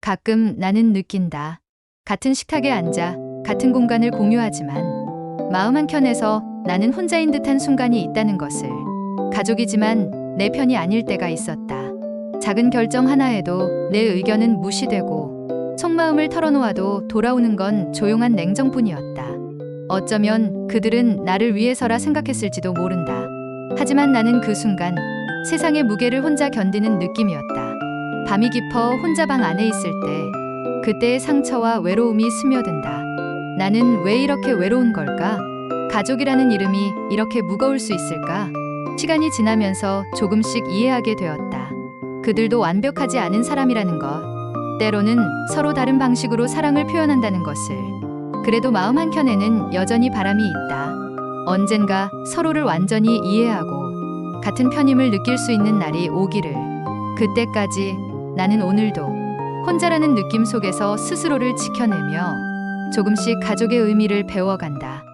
가끔 나는 느낀다. 같은 식탁에 앉아 같은 공간을 공유하지만 마음 한켠에서 나는 혼자인 듯한 순간이 있다는 것을 가족이지만 내 편이 아닐 때가 있었다. 작은 결정 하나에도 내 의견은 무시되고 속마음을 털어놓아도 돌아오는 건 조용한 냉정뿐이었다. 어쩌면 그들은 나를 위해서라 생각했을지도 모른다. 하지만 나는 그 순간 세상의 무게를 혼자 견디는 느낌이었다. 밤이 깊어 혼자 방 안에 있을 때 그때의 상처와 외로움이 스며든다. 나는 왜 이렇게 외로운 걸까? 가족이라는 이름이 이렇게 무거울 수 있을까? 시간이 지나면서 조금씩 이해하게 되었다. 그들도 완벽하지 않은 사람이라는 것. 때로는 서로 다른 방식으로 사랑을 표현한다는 것을. 그래도 마음 한켠에는 여전히 바람이 있다. 언젠가 서로를 완전히 이해하고 같은 편임을 느낄 수 있는 날이 오기를. 그때까지 나는 오늘도 혼자라는 느낌 속에서 스스로를 지켜내며 조금씩 가족의 의미를 배워간다.